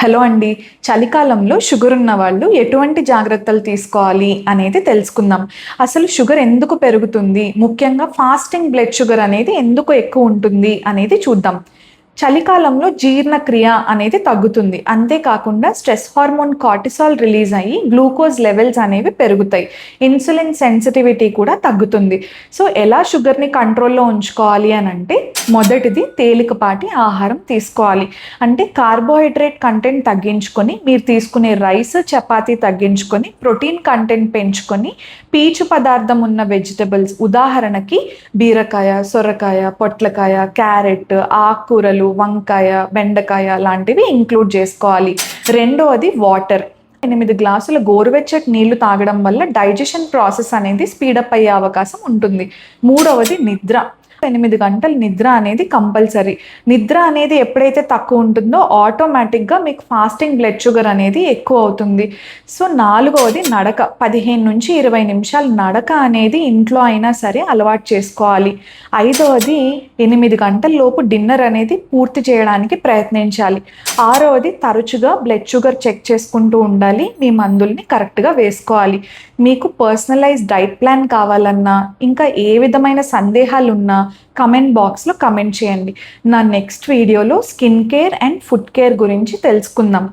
Hello అండి. చలికాలంలో sugar ఉన్న వాళ్ళు ఎటువంటి జాగ్రత్తలు తీసుకోవాలి అనేది తెలుసుకుందాం. అసలు షుగర్ ఎందుకు పెరుగుతుంది? ముఖ్యంగా ఫాస్టింగ్ బ్లడ్ షుగర్ అనేది ఎందుకు ఎక్కువ ఉంటుంది అనేది చూద్దాం. చలికాలంలో జీర్ణక్రియ అనేది తగ్గుతుంది. అంతేకాకుండా స్ట్రెస్ హార్మోన్ కార్టిసాల్ రిలీజ్ అయ్యి గ్లూకోజ్ లెవెల్స్ అనేవి పెరుగుతాయి. ఇన్సులిన్ సెన్సిటివిటీ కూడా తగ్గుతుంది. సో ఎలా షుగర్ని కంట్రోల్లో ఉంచుకోవాలి అని అంటే మొదటిది తేలికపాటి ఆహారం తీసుకోవాలి. అంటే కార్బోహైడ్రేట్ కంటెంట్ తగ్గించుకొని మీరు తీసుకునే రైస్ చపాతీ తగ్గించుకొని ప్రోటీన్ కంటెంట్ పెంచుకొని పీచు పదార్థం ఉన్న వెజిటబుల్స్ ఉదాహరణకి బీరకాయ సొరకాయ పొట్లకాయ క్యారెట్ ఆకుకూరలు వంకాయ బెండకాయ లాంటివి ఇంక్లూడ్ చేసుకోవాలి. రెండవది వాటర్. ఎనిమిది గ్లాసుల గోరువెచ్చటి నీళ్ళు తాగడం వల్ల డైజెషన్ ప్రాసెస్ అనేది స్పీడప్ అయ్యే అవకాశం ఉంటుంది. మూడవది నిద్ర. ఎనిమిది గంటల నిద్ర అనేది కంపల్సరీ. నిద్ర అనేది ఎప్పుడైతే తక్కువ ఉంటుందో ఆటోమేటిక్గా మీకు ఫాస్టింగ్ బ్లడ్ షుగర్ అనేది ఎక్కువ అవుతుంది. సో నాలుగవది నడక. పదిహేను నుంచి ఇరవై నిమిషాలు నడక అనేది ఇంట్లో అయినా సరే అలవాటు చేసుకోవాలి. ఐదవది ఎనిమిది గంటల లోపు డిన్నర్ అనేది పూర్తి చేయడానికి ప్రయత్నించాలి. ఆరవది తరచుగా బ్లడ్ షుగర్ చెక్ చేసుకుంటూ ఉండాలి. మీ మందుల్ని కరెక్ట్గా వేసుకోవాలి. మీకు పర్సనలైజ్ డైట్ ప్లాన్ కావాలన్నా ఇంకా ఏ విధమైన సందేహాలు ఉన్నా కమెంట్ బాక్స్లో కమెంట్ చేయండి. నా నెక్స్ట్ వీడియోలో skin care and food care గురించి తెలుసుకుందాం.